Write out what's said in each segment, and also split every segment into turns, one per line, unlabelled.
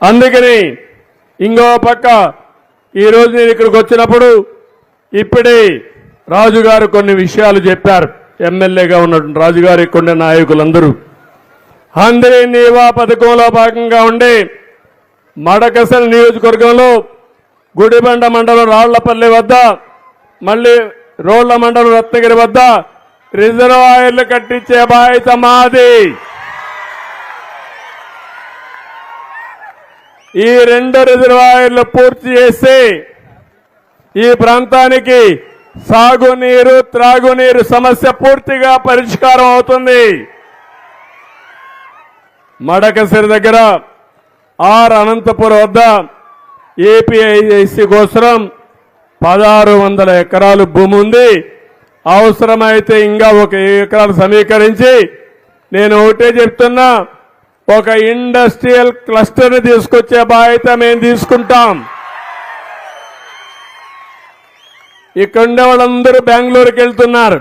అందుకని ఇంకో పక్క ఈరోజు నేను ఇక్కడికి వచ్చినప్పుడు ఇప్పుడే రాజుగారు కొన్ని విషయాలు చెప్పారు. ఎమ్మెల్యేగా ఉన్నటువంటి రాజుగారు ఇక్కడ నాయకులందరూ. అందరి నీవా పథకంలో భాగంగా ఉండే మడకసల నియోజకవర్గంలో గుడిబండ మండలం రాళ్ళపల్లి వద్ద మళ్ళీ రోళ్ళ మండలం రత్నగిరి వద్ద రిజర్వాయర్లు కట్టించే బాధ్యత మాది. ఈ రెండు రిజర్వాయర్లు పూర్తి చేసి ఈ ప్రాంతానికి సాగునీరు త్రాగునీరు సమస్య పూర్తిగా పరిష్కారం అవుతుంది. మడకసిరి దగ్గర ఆర్ అనంతపురం వద్ద ఏపీఐసి కోసం పదహారు వందల ఎకరాలు భూమి ఉంది. అవసరమైతే ఇంకా ఒక ఎకరాలు సమీకరించి నేను ఒకటే చెప్తున్నా ఒక ఇండస్ట్రియల్ క్లస్టర్ని తీసుకొచ్చే బాధ్యత మేము తీసుకుంటాం. ఇక్కడ ఉండే వాళ్ళందరూ బెంగళూరుకి వెళ్తున్నారు.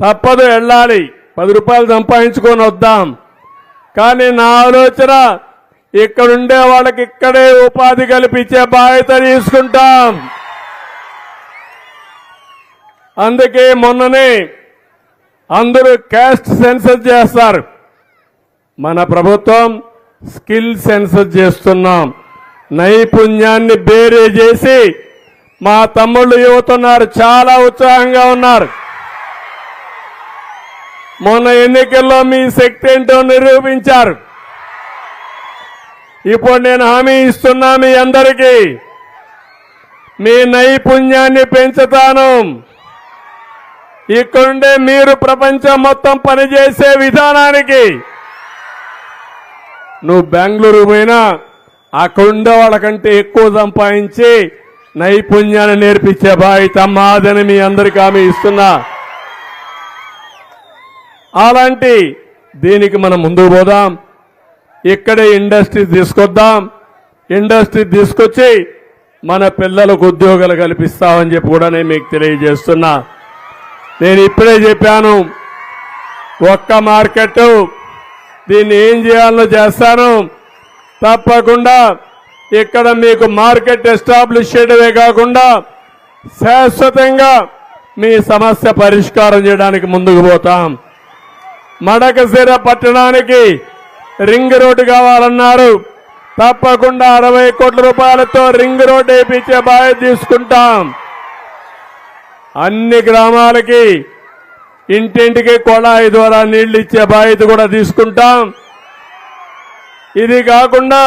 తప్పదు వెళ్ళాలి. పది రూపాయలు సంపాదించుకొని వద్దాం. కానీ నా ఆలోచన ఇక్కడ ఉండే వాళ్ళకి ఇక్కడే ఉపాధి కల్పించే బాధ్యత తీసుకుంటాం. అందుకే మొన్ననే అందరూ క్యాస్ట్ సెన్సస్ చేస్తారు. మన ప్రభుత్వం స్కిల్ సెన్సస్ చేస్తున్నాం. నైపుణ్యాన్ని బేరే చేసి మా తమ్ముళ్ళు యువతున్నారు చాలా ఉత్సాహంగా ఉన్నారు. మొన్న ఎన్నికల్లో మీ శక్తి ఏంటో నిరూపించారు. ఇప్పుడు నేను హామీ ఇస్తున్నా మీ అందరికీ. మీ నైపుణ్యాన్ని పెంచుతాను. ఇక్కడుండే మీరు ప్రపంచం మొత్తం పనిచేసే విధానానికి నువ్వు బెంగళూరు పోయినా అక్కడుండే వాళ్ళకంటే ఎక్కువ సంపాదించి నైపుణ్యాన్ని నేర్పించే బాధ్యత మాదని మీ అందరికీ ఆమె ఇస్తున్నా. అలాంటి దీనికి మనం ముందుకు పోదాం. ఇక్కడే ఇండస్ట్రీ తీసుకొద్దాం. ఇండస్ట్రీ తీసుకొచ్చి మన పిల్లలకు ఉద్యోగాలు కల్పిస్తామని చెప్పి కూడా నేను మీకు తెలియజేస్తున్నా. నేను ఇప్పుడే చెప్పాను ఒక్క మార్కెట్ దీన్ని ఏం చేయాలో చేస్తాను. తప్పకుండా ఇక్కడ మీకు మార్కెట్ ఎస్టాబ్లిష్ చేయడమే కాకుండా శాశ్వతంగా మీ సమస్య పరిష్కారం చేయడానికి ముందుకు పోతాం. మడకశిర పట్టణానికి రింగ్ రోడ్డు కావాలన్నారు. తప్పకుండా అరవై కోట్ల రూపాయలతో రింగ్ రోడ్డు వేయించే బాధ్యత తీసుకుంటాం. అన్ని గ్రామాలకి ఇంటింటికి కొళాయి ద్వారా నీళ్ళు ఇచ్చే బాధ్యత కూడా తీసుకుంటాం. ఇది కాకుండా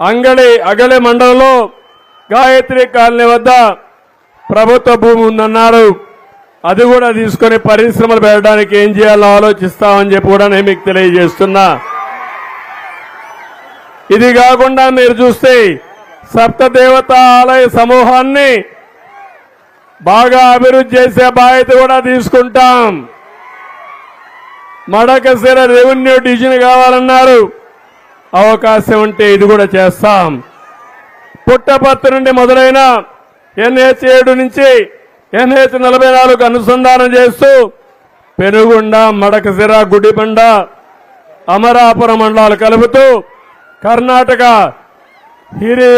అంగళి అగలి మండలంలో గాయత్రి కాలనీ వద్ద ప్రభుత్వ భూమి ఉందన్నారు అది కూడా తీసుకొని పరిశ్రమలు పెట్టడానికి ఏం చేయాలో ఆలోచిస్తామని చెప్పి కూడా నేను మీకు తెలియజేస్తున్నా. ఇది కాకుండా మీరు చూస్తే సప్తదేవత ఆలయ సమూహాన్ని బాగా అభివృద్ధి చేసే బాధ్యత కూడా తీసుకుంటాం. మడకసిర రెవెన్యూ డివిజన్ కావాలన్నారు. అవకాశం ఉంటే ఇది కూడా చేస్తాం. పుట్టపర్తి నుండి మొదలైన ఎన్హెచ్ ఏడు నుంచి ఎన్హెచ్ నలభై నాలుగు అనుసంధానం చేస్తూ పెనుగొండ మడకసిర గుడిబండ అమరాపురం మండలాలు కలుపుతూ కర్ణాటక హిరి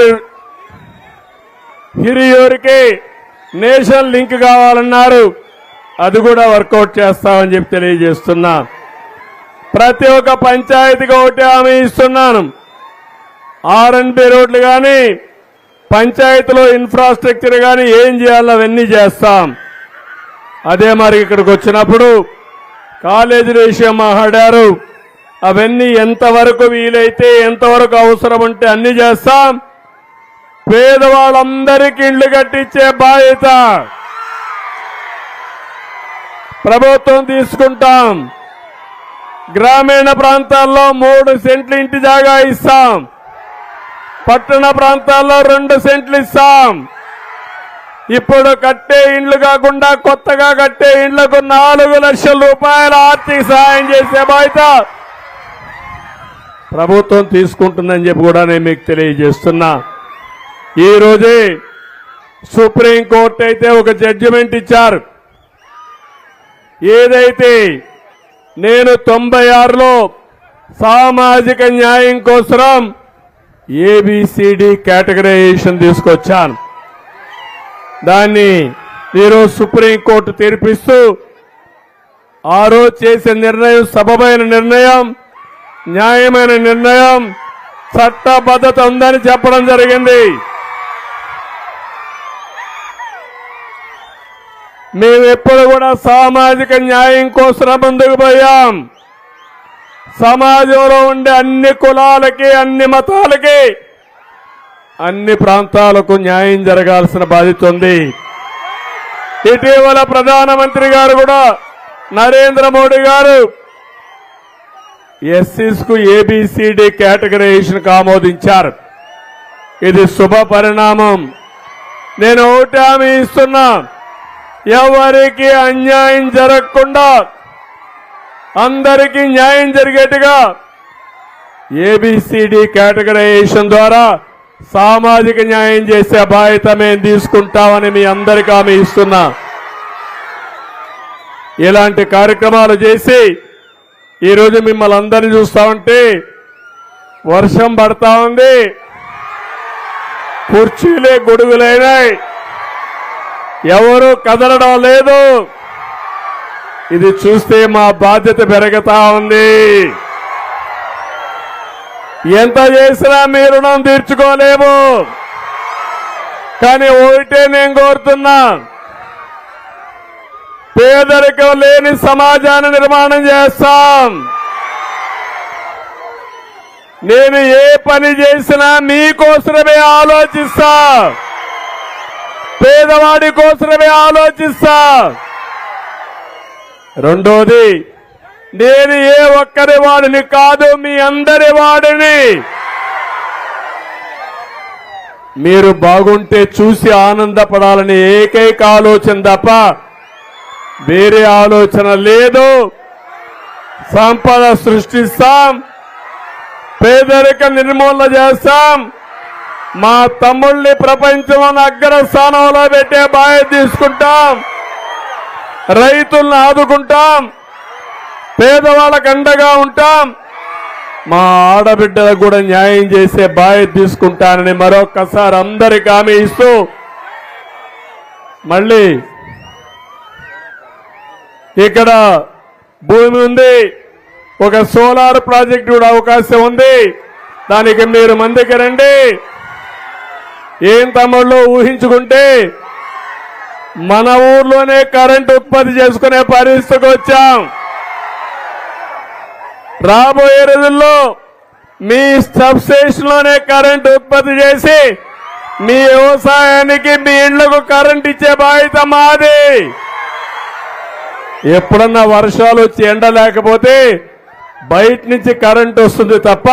హిరియూరికి నేషనల్ లింక్ కావాలన్నారు. అది కూడా వర్కౌట్ చేస్తామని చెప్పి తెలియజేస్తున్నా. ప్రతి ఒక్క పంచాయతీకి ఒకటి హామీ ఇస్తున్నాను. ఆర్ఎన్బి రోడ్లు కానీ పంచాయతీలో ఇన్ఫ్రాస్ట్రక్చర్ కానీ ఏం చేయాలో అవన్నీ చేస్తాం. అదే మరి ఇక్కడికి వచ్చినప్పుడు కాలేజీల విషయం మాట్లాడారు. అవన్నీ ఎంతవరకు వీలైతే ఎంతవరకు అవసరం ఉంటే అన్ని చేస్తాం. పేదవాళ్ళందరికీ ఇండ్లు కట్టించే బాధ్యత. ప్రభుత్వం తీసుకుంటాం. గ్రామీణ ప్రాంతాల్లో మూడు సెంట్లు ఇంటి జాగా ఇస్తాం. పట్టణ ప్రాంతాల్లో రెండు సెంట్లు ఇస్తాం. ఇప్పుడు కట్టే ఇండ్లు కాకుండా కొత్తగా కట్టే ఇండ్లకు నాలుగు లక్షల రూపాయల ఆర్థిక సహాయం చేసే బాధ్యత ప్రభుత్వం తీసుకుంటుందని చెప్పి కూడా నేను మీకు తెలియజేస్తున్నా. ఈరోజే సుప్రీంకోర్టు అయితే ఒక జడ్జిమెంట్ ఇచ్చారు. ఏదైతే నేను తొంభై ఆరులో సామాజిక న్యాయం కోసం ఏబిసిడి కేటగరైజేషన్ తీసుకొచ్చాను. దాన్ని ఈరోజు సుప్రీంకోర్టు తీర్పిస్తూ ఆ రోజు చేసే నిర్ణయం సబమైన నిర్ణయం న్యాయమైన నిర్ణయం చట్టబద్ధత ఉందని చెప్పడం జరిగింది. మేము ఎప్పుడు కూడా సామాజిక న్యాయం కోసం ముందుకు పోయాం. సమాజంలో ఉండే అన్ని కులాలకి అన్ని మతాలకి అన్ని ప్రాంతాలకు న్యాయం జరగాల్సిన బాధ్యత ఉంది. ఇటీవల ప్రధానమంత్రి గారు కూడా నరేంద్ర మోడీ గారు ఎస్సీస్కు ఏబిసిడి కేటగరైజేషన్ ఆమోదించారు. ఇది శుభ పరిణామం నేను ఒకటి హామీ ఇస్తున్నా. ఎవరికి అన్యాయం జరగకుండా అందరికీ న్యాయం జరిగేట్టుగా ఏబిసిడి కేటగరైజేషన్ ద్వారా సామాజిక న్యాయం చేసే బాధ్యత మేము తీసుకుంటామని మీ అందరికీ ఆమె ఇస్తున్నా. ఇలాంటి కార్యక్రమాలు చేసి ఈరోజు మిమ్మల్ని అందరినీ చూస్తా ఉంటే వర్షం పడతా ఉంది. కుర్చీలే గొడుగులైనాయి. ఎవరు కదలడం లేదు. ఇది చూస్తే మా బాధ్యత పెరుగుతా ఉంది. ఎంత చేసినా మీ రుణం తీర్చుకోలేము. కానీ ఒకటే నేను కోరుతున్నా. పేదరికం లేని సమాజాన్ని నిర్మాణం చేస్తాం. నేను ఏ పని చేసినా మీకోసమే ఆలోచిస్తా. పేదవాడి కోసమే ఆలోచిస్తా. రెండోది నేను ఏ ఒక్కరి వాడిని కాదు మీ అందరి వాడిని. మీరు బాగుంటే చూసి ఆనందపడాలని ఏకైక ఆలోచన తప్ప వేరే ఆలోచన లేదు. సంపద సృష్టిస్తాం పేదరిక నిర్మూలన చేస్తాం మా తమ్ముళ్ళని ప్రపంచం అగ్ర స్థానంలో పెట్టే బాధ్యత తీసుకుంటాం. రైతులను ఆదుకుంటాం. పేదవాళ్ళకు అండగా ఉంటాం. మా ఆడబిడ్డలకు కూడా న్యాయం చేసే బాధ్యత తీసుకుంటానని మరొక్కసారి అందరికి హామీ ఇస్తూ మళ్ళీ ఇక్కడ భూమి ఉంది. ఒక సోలార్ ప్రాజెక్ట్ కూడా అవకాశం ఉంది. దానికి మీరు మందికి రండి. ఏం తమ్ముళ్ళు ఊహించుకుంటే మన ఊర్లోనే కరెంట్ ఉత్పత్తి చేసుకునే పరిస్థితికి వచ్చాం. రాబోయే రోజుల్లో మీ సబ్స్టేషన్లోనే కరెంట్ ఉత్పత్తి చేసి మీ వ్యవసాయానికి మీ ఇండ్లకు కరెంట్ ఇచ్చే బాధ్యత మాది. ఎప్పుడన్నా వర్షాలు వచ్చి ఎండ లేకపోతే బయట నుంచి కరెంట్ వస్తుంది తప్ప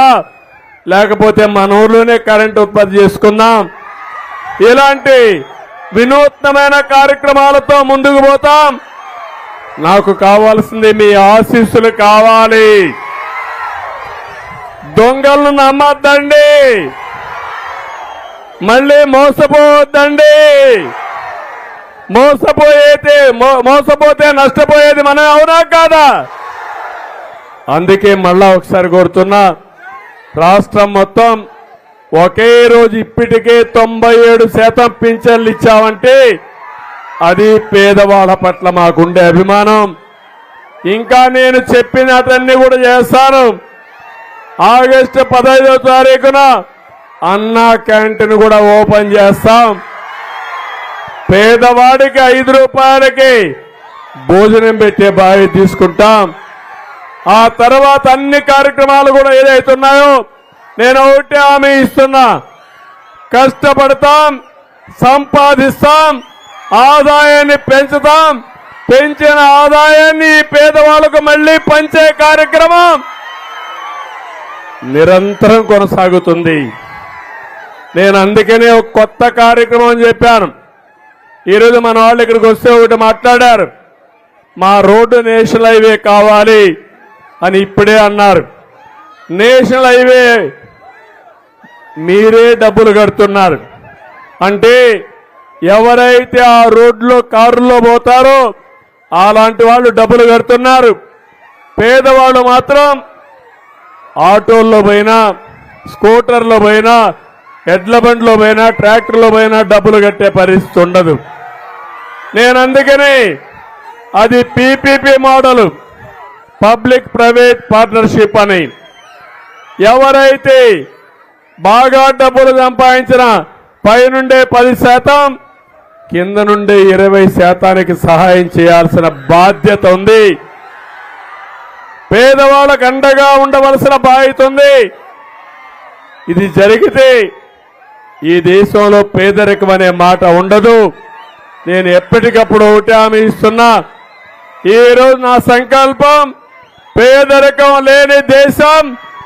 లేకపోతే మన ఊర్లోనే కరెంట్ ఉత్పత్తి చేసుకుందాం. ఇలాంటి వినూత్నమైన కార్యక్రమాలతో ముందుకు పోతాం. నాకు కావాల్సింది మీ ఆశీస్సులు కావాలి. దొంగలను నమ్మద్దండి. మళ్ళీ మోసపోవద్దండి. మోసపోయేతే మో- మోసపోతే నష్టపోయేది మనం అవునా కాదా? అందుకే మళ్ళా ఒకసారి కోరుతున్నా రాష్ట్రం మొత్తం ఒకే రోజు ఇప్పటికే తొంభై ఏడు శాతం పింఛన్లు ఇచ్చామంటే అది పేదవాళ్ళ పట్ల మాకుండే అభిమానం. ఇంకా నేను చెప్పినటన్నీ కూడా చేస్తాను. ఆగస్టు పదహైదో తారీఖున అన్నా క్యాంటీన్ కూడా ఓపెన్ చేస్తాం. పేదవాడికి ఐదు రూపాయలకి భోజనం పెట్టే బావి తీసుకుంటాం. ఆ తర్వాత అన్ని కార్యక్రమాలు కూడా ఏదైతున్నాయో నేను ఒకటి హామీ ఇస్తున్నా. కష్టపడతాం సంపాదిస్తాం ఆదాయాన్ని పెంచుతాం పెంచిన ఆదాయాన్ని పేదవాళ్ళకు పేదవాళ్ళకు మళ్ళీ పంచే కార్యక్రమం నిరంతరం కొనసాగుతుంది. నేను అందుకనే ఒక కొత్త కార్యక్రమం చెప్పాను. ఈరోజు మన వాళ్ళు ఇక్కడికి వస్తే ఒకటి మాట్లాడారు. మా రోడ్డు నేషనల్ హైవే కావాలి అని ఇప్పుడే అన్నారు. నేషనల్ హైవే మీరే డబ్బులు కడుతున్నారు. అంటే ఎవరైతే ఆ రోడ్లో కారులో పోతారో అలాంటి వాళ్ళు డబ్బులు కడుతున్నారు. పేదవాళ్ళు మాత్రం ఆటోల్లో పోయినా స్కూటర్లో పోయినా ఎడ్ల బండ్లో పోయినా ట్రాక్టర్లో పోయినా డబ్బులు కట్టే పరిస్థితి ఉండదు. నేను అందుకని అది PPP model public private partnership అని. ఎవరైతే బాగా డబ్బులు సంపాదించిన పైనుండే పది శాతం కింద నుండి ఇరవై శాతానికి సహాయం చేయాల్సిన బాధ్యత ఉంది. పేదవాళ్ళకు అండగా ఉండవలసిన బాధ్యత ఉంది. ఇది జరిగితే ఈ దేశంలో పేదరికం అనే మాట ఉండదు. నేను ఎప్పటికప్పుడు ఒకటి హామీ ఇస్తున్నా. ఈ రోజు నా సంకల్పం పేదరికం లేని దేశం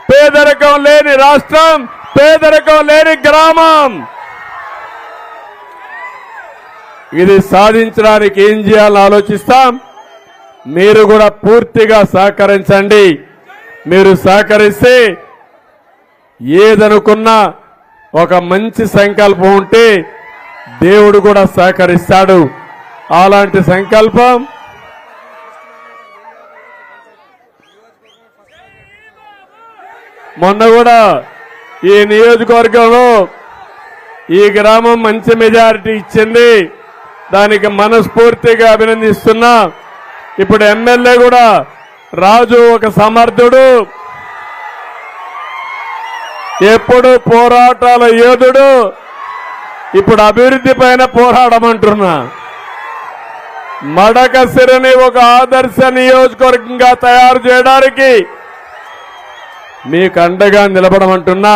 పేదరికం లేని రాష్ట్రం పేదరికం లేని గ్రామం. ఇది సాధించడానికి ఏం చేయాలని ఆలోచిస్తాం? మీరు కూడా పూర్తిగా సహకరించండి. మీరు సహకరిస్తే ఏదనుకున్నా ఒక మంచి సంకల్పం ఉంటే దేవుడు కూడా సహకరిస్తాడు. అలాంటి సంకల్పం మొన్న కూడా ఈ నియోజకవర్గంలో ఈ గ్రామం మంచి మెజారిటీ ఇచ్చింది. దానికి మనస్ఫూర్తిగా అభినందిస్తున్నా. ఇప్పుడు ఎమ్మెల్యే కూడా రాజు ఒక సమర్థుడు. ఎప్పుడు పోరాటాల యోధుడు. ఇప్పుడు అభివృద్ధి పైన పోరాడమంటున్నా. మడకసిరిని ఒక ఆదర్శ నియోజకవర్గంగా తయారు చేయడానికి మీకు అండగా నిలబడమంటున్నా.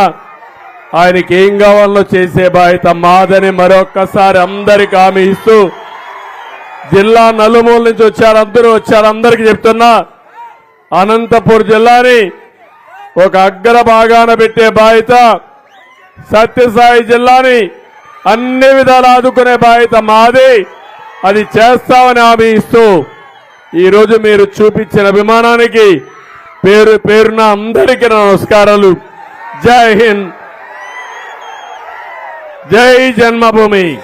ఆయనకి ఏం కావాలో చేసే బాధ్యత మాదని మరొక్కసారి అందరికి హామీ ఇస్తూ జిల్లా నలుమూల నుంచి వచ్చారు అందరూ వచ్చారు అందరికి చెప్తున్నా. అనంతపూర్ జిల్లాని ఒక అగ్ర భాగాన పెట్టే బాధ్యత సత్యసాయి జిల్లాని అన్ని విధాలు ఆదుకునే బాధ్యత మాది. అది చేస్తామని హామీ ఇస్తూ ఈరోజు మీరు చూపించిన అభిమానానికి పేరు పేరున అందరికీ నమస్కారాలు. జై హింద్. జై జన్మభూమి.